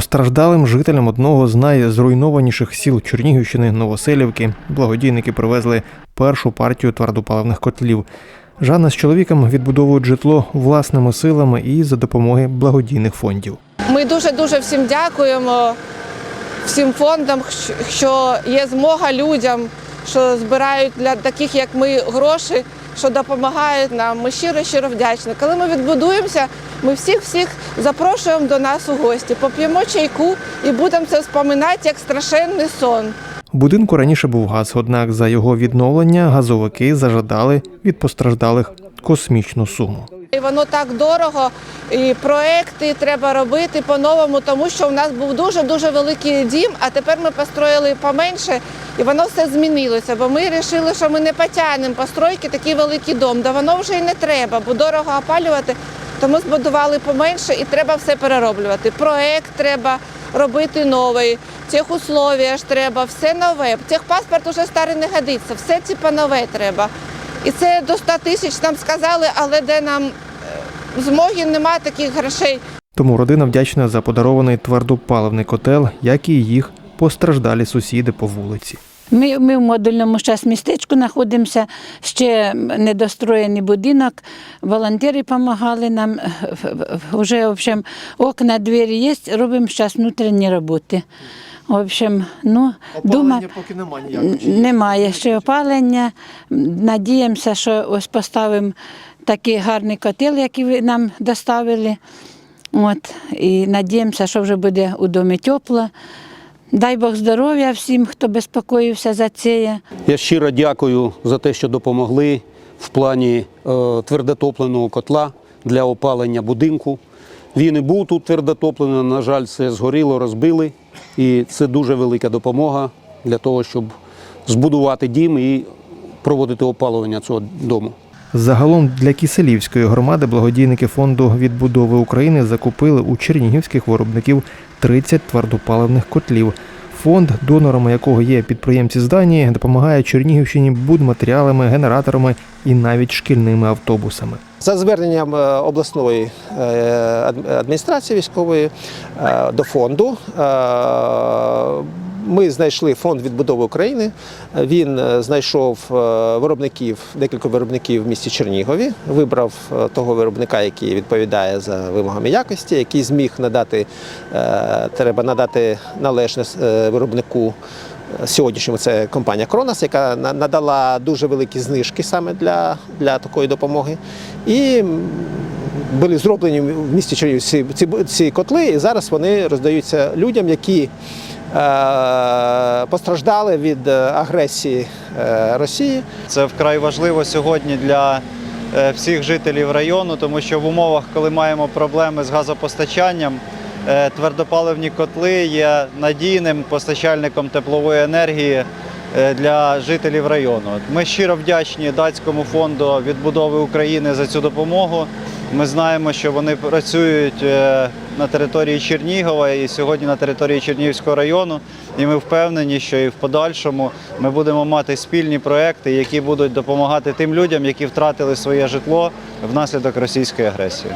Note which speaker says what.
Speaker 1: Постраждалим жителям одного з найзруйнованіших сіл Чернігівщини Новоселівки благодійники привезли першу партію твердопаливних котлів. Жанна з чоловіком відбудовують житло власними силами і за допомоги благодійних фондів.
Speaker 2: Ми дуже дуже всім дякуємо всім фондам, що є змога людям, що збирають для таких, як ми, гроші, що допомагають нам. Ми щиро щиро вдячні. Коли ми відбудуємося, ми всіх всіх запрошуємо до нас у гості, поп'ємо чайку і будемо це вспоминати як страшенний сон.
Speaker 1: У будинку раніше був газ, однак за його відновлення газовики зажадали від постраждалих космічну суму.
Speaker 2: І воно так дорого, і проекти треба робити по-новому, тому що у нас був дуже дуже великий дім, а тепер ми построїли поменше, і воно все змінилося. Бо ми вирішили, що ми не потягнемо постройки такий великий дом. Да воно вже й не треба, бо дорого опалювати. Тому збудували поменше і треба все перероблювати. Проект треба робити новий, техусловія ж треба, все нове. Техпаспорт уже старий не годиться, все типа нове треба. І це до 100 тисяч нам сказали, але де нам е, змоги немає таких грошей.
Speaker 1: Тому родина вдячна за подарований твердопаливний котел, як і їх постраждалі сусіди по вулиці.
Speaker 3: Ми, ми в модульному зараз містечку знаходимося, ще недостроєний будинок. Волонтери допомагали нам. Вже в общем, окна, двері є, робимо зараз внутрішні роботи. В общем, ну, думаю,
Speaker 1: поки немає ніякого.
Speaker 3: немає ще опалення. Надіємося, що ось поставимо такий гарний котел, який ви нам доставили. От, і надіємося, що вже буде у домі тепло. Дай Бог здоров'я всім, хто безпокоївся за це.
Speaker 4: Я щиро дякую за те, що допомогли в плані е, твердотопленого котла для опалення будинку. Він і був тут твердотоплений, на жаль, це згоріло, розбили. І це дуже велика допомога для того, щоб збудувати дім і проводити опалення цього дому.
Speaker 1: Загалом для Киселівської громади благодійники фонду відбудови України закупили у чернігівських виробників 30 твердопаливних котлів. Фонд, донорами якого є підприємці з Данії, допомагає Чернігівщині будматеріалами, генераторами і навіть шкільними автобусами.
Speaker 5: За зверненням е, обласної е, ад- адміністрації військової е, до фонду ми знайшли фонд відбудови України. Він е, знайшов е, виробників, декілька виробників в місті Чернігові. Вибрав е, того виробника, який відповідає за вимогами якості, який зміг надати, треба надати належне виробнику сьогоднішньому це компанія Кронас, яка надала дуже великі знижки саме для, для такої допомоги. І були зроблені в місті Чернігів ці, ці, ці котли, і зараз вони роздаються людям, які постраждали від е, агресії е, Росії.
Speaker 6: Це вкрай важливо сьогодні для е, всіх жителів району, тому що в умовах, коли маємо проблеми з газопостачанням, е, твердопаливні котли є надійним постачальником теплової енергії е, для жителів району. Ми щиро вдячні датському фонду відбудови України за цю допомогу. Ми знаємо, що вони працюють е, на території Чернігова і сьогодні на території Чернігівського району. І ми впевнені, що і в подальшому ми будемо мати спільні проекти, які будуть допомагати тим людям, які втратили своє житло внаслідок російської агресії.